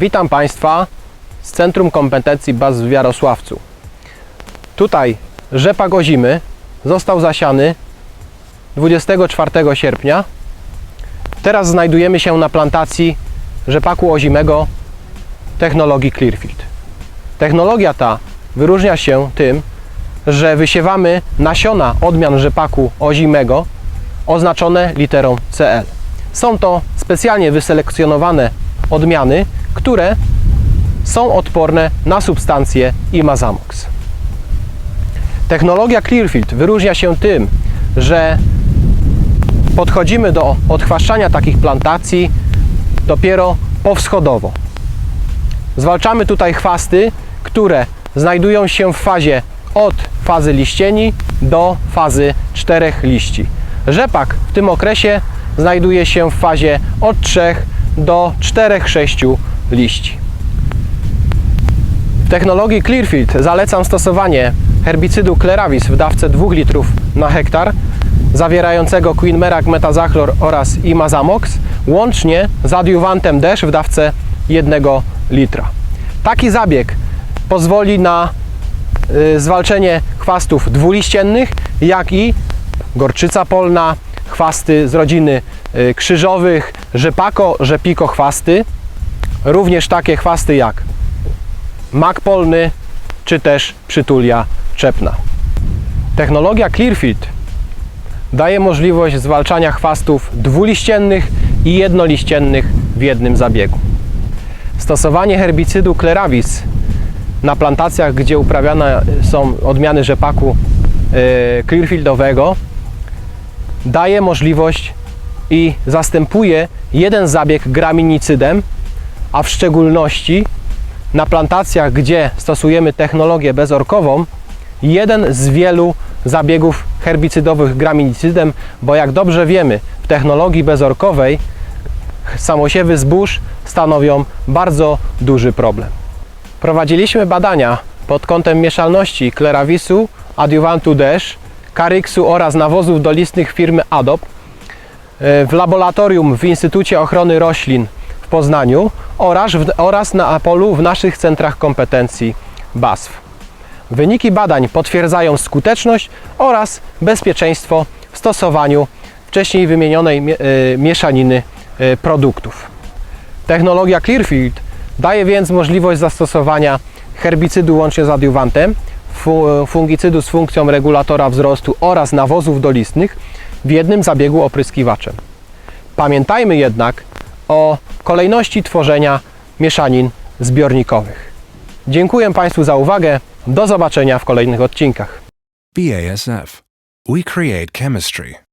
Witam Państwa z Centrum Kompetencji BAS w Jarosławcu. Tutaj rzepak ozimy został zasiany 24 sierpnia. Teraz znajdujemy się na plantacji rzepaku ozimego technologii Clearfield. Technologia ta wyróżnia się tym, że wysiewamy nasiona odmian rzepaku ozimego oznaczone literą CL. Są to specjalnie wyselekcjonowane odmiany, które są odporne na substancje Imazamox. Technologia Clearfield wyróżnia się tym, że podchodzimy do odchwaszczania takich plantacji dopiero powschodowo. Zwalczamy tutaj chwasty, które znajdują się w fazie od fazy liścieni do fazy czterech liści. Rzepak w tym okresie znajduje się w fazie od 3 do 4-6 liści. W technologii Clearfield zalecam stosowanie herbicydu Kleravis w dawce 2 litrów na hektar zawierającego Quinmerak, metazachlor oraz Imazamox łącznie z adiuwantem DESZ w dawce 1 litra. Taki zabieg pozwoli na y, zwalczenie chwastów dwuliściennych, jak i gorczyca polna, chwasty z rodziny y, krzyżowych, rzepako, rzepiko chwasty, również takie chwasty jak mak polny czy też przytulia czepna. Technologia Clearfield daje możliwość zwalczania chwastów dwuliściennych i jednoliściennych w jednym zabiegu. Stosowanie herbicydu Kleravis na plantacjach, gdzie uprawiane są odmiany rzepaku e, clearfieldowego, daje możliwość i zastępuje jeden zabieg graminicydem, a w szczególności na plantacjach, gdzie stosujemy technologię bezorkową, jeden z wielu zabiegów herbicydowych graminicydem, bo jak dobrze wiemy, w technologii bezorkowej samosiewy zbóż stanowią bardzo duży problem. Prowadziliśmy badania pod kątem mieszalności klerawisu, adiuwantu DESZ, karyksu oraz nawozów dolistnych firmy ADOP e, w laboratorium w Instytucie Ochrony Roślin Poznaniu oraz, oraz na Apolu w naszych centrach kompetencji BASF. Wyniki badań potwierdzają skuteczność oraz bezpieczeństwo w stosowaniu wcześniej wymienionej mie- e, mieszaniny e, produktów. Technologia Clearfield daje więc możliwość zastosowania herbicydu łącznie z adiuwantem, fu- fungicydu z funkcją regulatora wzrostu oraz nawozów dolistnych w jednym zabiegu opryskiwaczem. Pamiętajmy jednak o kolejności tworzenia mieszanin zbiornikowych. Dziękuję Państwu za uwagę. Do zobaczenia w kolejnych odcinkach. BASF. We create chemistry.